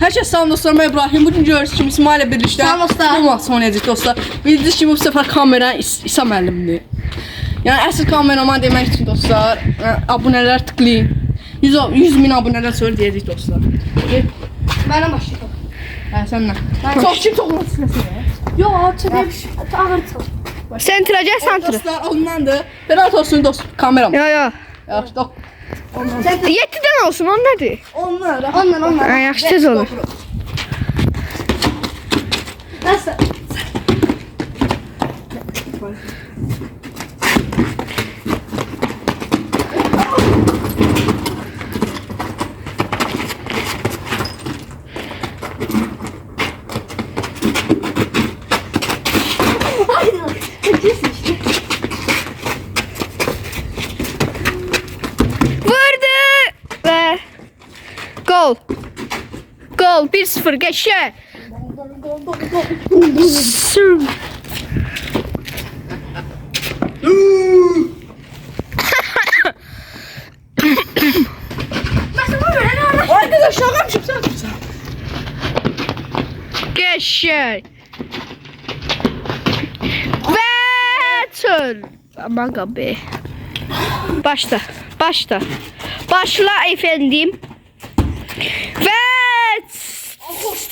Hər kəs salam dostlar, mən İbrahim. Bugün görürsünüz kimi İsmail ilə birlikdə Salam dostlar. bu vaxt oynayacağıq dostlar. Bildiyiniz kimi bu səfər kamera İs İsa müəllimdir. Yəni əsl kameraman demək üçün dostlar, abunələr tıklayın. 100, ab- 100 min abunələr sonra deyəcək dostlar. Mənə başlayalım. Hə, sənlə. Çox kim çox istəsin. Yox, çəkib ağır çal. Sen tıracaksın sen tıra. Dostlar ondandır. Berat olsun dost kameram. Ya ya. Yaxşı, dost. E, Yetiden olsun onlar değil. Onlar, onlar, onlar. Yaşacağız olur. Nasıl? Gol 1-0 geçe. Arkadaşlar. Ve tül. Aman abi. Başla. Başla. Başla efendim.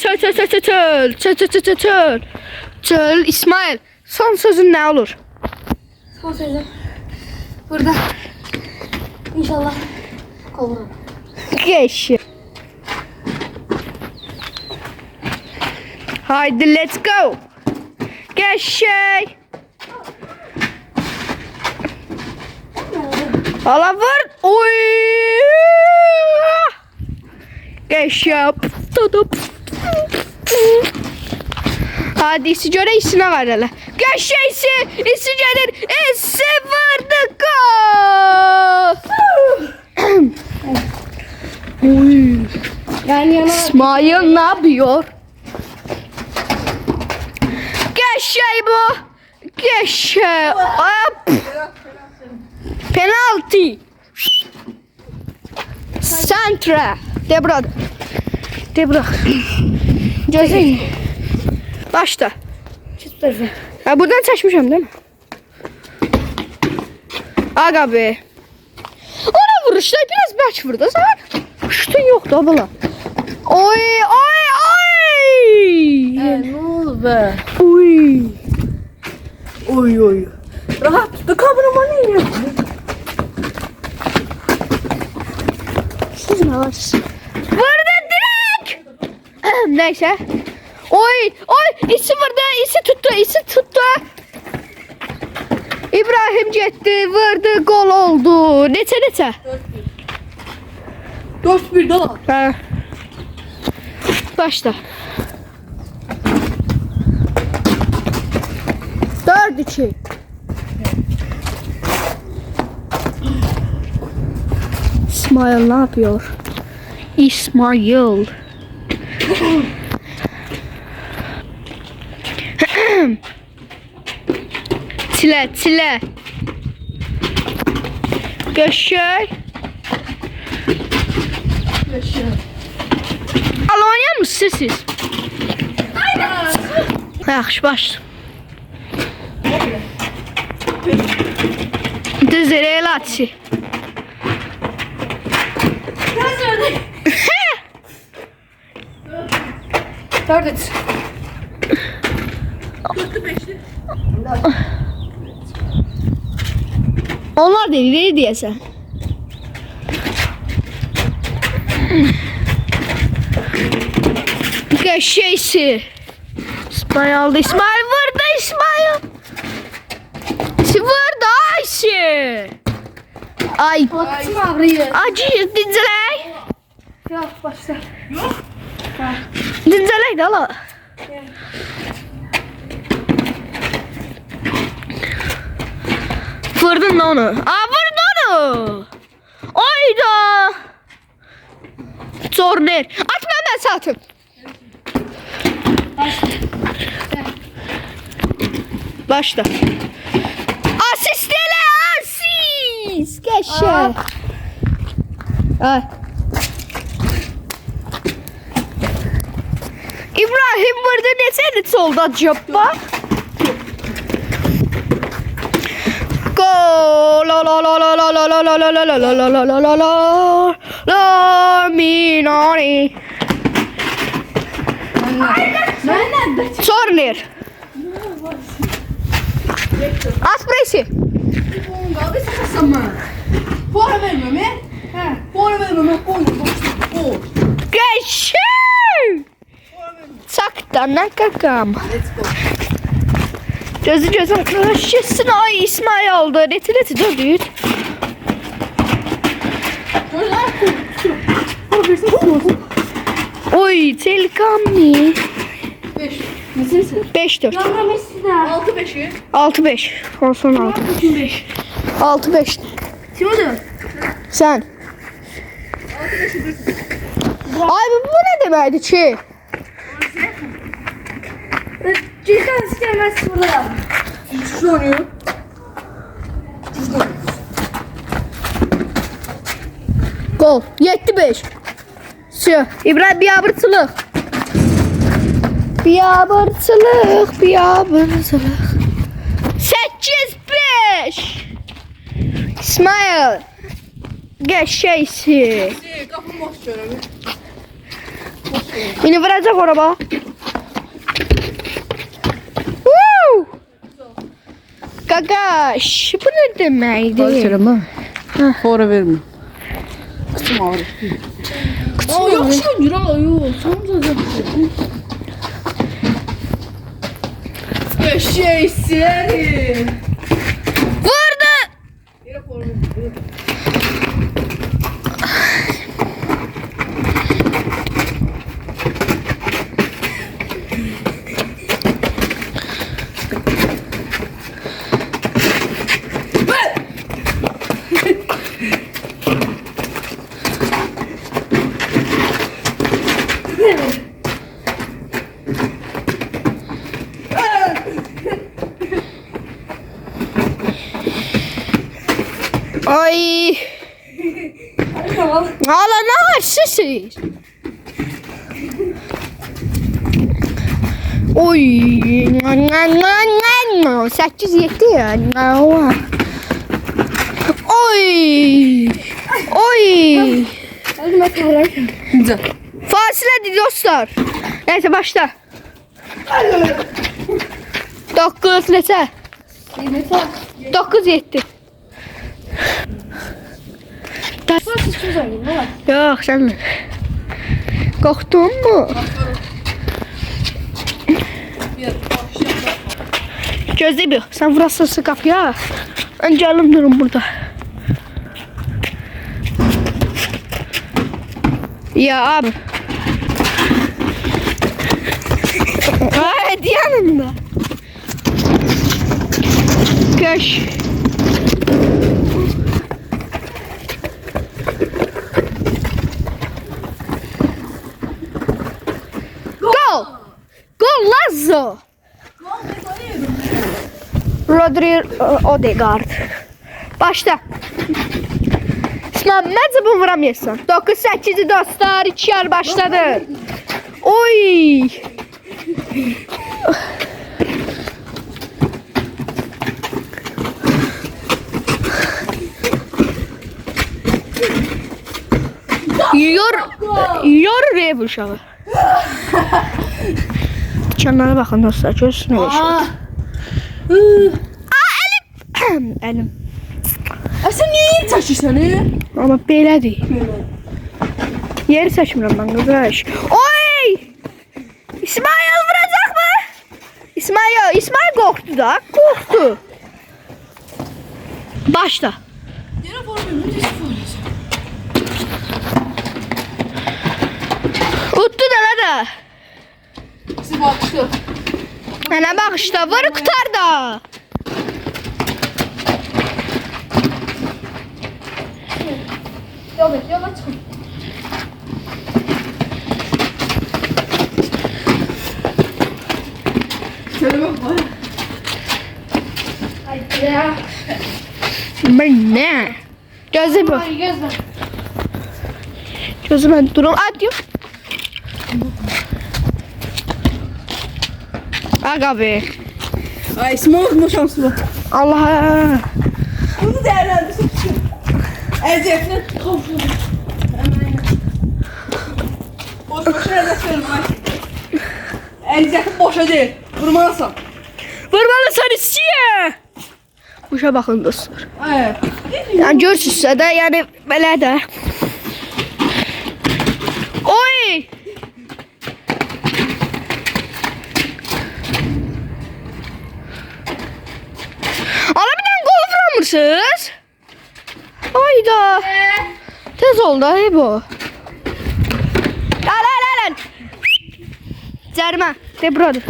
Tül tül tül tül tül tül tül tül tül tül tül İsmail son sözün ne olur? Son sözüm. Burada. İnşallah kovurum. Geçi. Haydi let's go. Geçi. Hala vur. Oy. Geçi. Tutup. Hadi sicora işine var hele. Geç şeysi isicenin esse vardı Oy. Yani yana... İsmail ne yapıyor? Geç bu. Geç şey. Penaltı. Santra. Debra. Debra. Gözün. Başla. çıtırdı. Ha buradan çəkmişəm değil mi? Aga be. Ona vuruşlar biraz bərk vurdu. Sən şutun yoxdur abla. Oy, oy, oy. Ne oldu be? Oy. Oy oy. Rahat tut. Kameraman ne yapıyor? Siz ne varsınız? Neyse. Oy, oy, isi vurdu, isi tuttu, isi tuttu. İbrahim getdi, vurdu, gol oldu. Neçə neçə? 4-1 dolar. Ha. Başla. Dört iki. İsmail ne yapıyor? İsmail. Çile çile. Göşör. Göşör. Al oynayar mısınız siz? Yaxşı baş. Düz elə el açı. Dördüncü. Dördü beşli. Onlar değil veri diyesen. Köşesi. İsmail aldı. İsmail vurdu İsmail. Vurdu Ayşe. Ay. Baktım ağrıyı. Acı dinzeley. Yok başla. Yok. Dinzeley de ala. Yeah. Vurdun onu. Aa vurdu onu. Ayda. Corner. Atma ben satım. Başla. Asist ele asist. Geçe. Aa. Ay. İbrahim burada desene solda acaba? Go la la la la la la la la la la la la la la la la la mi no ni. Ben nerede? Sorner. Aspresi. Abi sakasama. Para vermem he? Ha. Para vermem. Koy. Koy. Geçin. Saktan kakam. Let's go. Gözü gözüm kırışsın. Ay İsmail oldu. Reti reti dur düğüt. Oy telkam ne? 5. 4. 6 5. 6 5. Olsun 6. 5. 6 5. Kim oldu? Sen. 6 5. Abi bu ne demeydi çi? Cilden sikermez burada yavrum. Şu oynuyor. Gol. 75. Şu. İbrahim bir abırtılık. Bir abırtılık. Bir abırtılık. 8-5. İsmail. Geç şeysi. Kapı boş görüyorum. Beni vuracak araba. Gagaş. Bu ne demeydi? Karışır ama. Fora verme. Kısım ağrı. Kısım ağrı. Yok şu yürü ayol. Sanırım zaten. Köşeyi seni. Vurdu. Yere formu. Hayır. Oy. 8 yetti ya. Oy. Oy. Fasiledi dostlar. Neyse başla. Dokuz neyse. Dokuz yetti ikimiz oynayalım ne var? Yok sen Korktun mu? Gözde bir. Sen burası sıkaf ya. Önce alın durun burada. Ya abi. Hadi yanında. Köş. Adrian Odegaard. Başla. Osman ne zaman vuramıyorsun? 9-8 dostlar 2 yer başladı. Oy. Yor yor re bu uşağı. Çanlara bakın dostlar görsün ne yaşıyor. Elim. E sen niye yeni taşıyorsun he? Ama belədir. Yeri seçmirəm mən qardaş. Oy! İsmail vuracaq mı? İsmail, İsmail qorxdu da, qorxdu. Başla. Para verme. Hiç para Utdu da la da. Siz bakıştı. Mənə baxışda vur qutar da. Yolda yola çıkın. Söyleme bana. Haydi ya. Ben ne? Gözle bak. Ay gözle. Gözüme durun. At. Aga be. Ay smoke mu şanslı? Allah. Bunu değerlendir. Eziyetini kavuşur. Boş boşuna da söylemez. Eziyeti boşa değil. Vurmalısın. Vurmalısan istiyor. Uşa baxın dostlar. Evet. Yəni görürsünüzsə də, yəni belə də. Oy! Ana bir dənə qol vuramırsınız? Ayda. Tez oldu ay bu. Gəl, gəl, gəl. Cərimə. De buradır.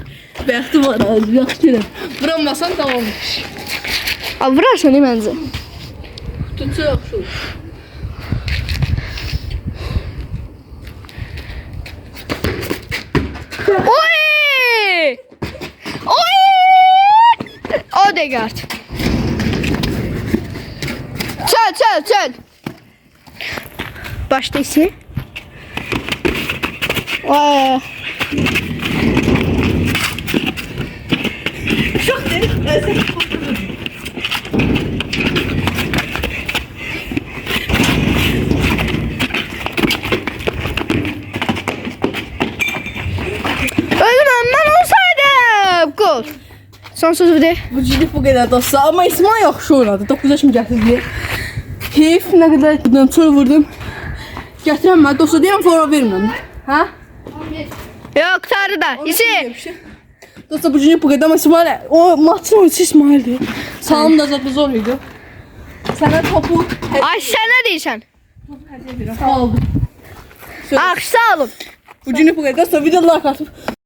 Bəxti var az. Yaxşı deyirəm. Vuramasan tamam. Abi vurarsan iyi məncə. Tutsa yaxşı. Oy! Oy! Odegaard. Çöl, çöl. Başta ise. Oy. Çok Öldürmem ben olsaydım. Gol. Son sözü de. Bu ciddi bu qədər dostlar. Amma İsmail yaxşı oynadı. 9 yaşım gətirdi. Heyf nə qədər gidəm çöl vurdum. Gətirəm mən dostlar deyirəm sonra vermirəm. Hə? Yok tarıda. İsi. Dostlar bu ciddi bu qədər amma İsmail o maçın oyuncusu İsmaildir. Sağım da zaten zor idi. Sənə topu Ay sen ne diyorsun? aldım. Aksa alın. Bu ciddi bu qədər. Dostlar video like atıb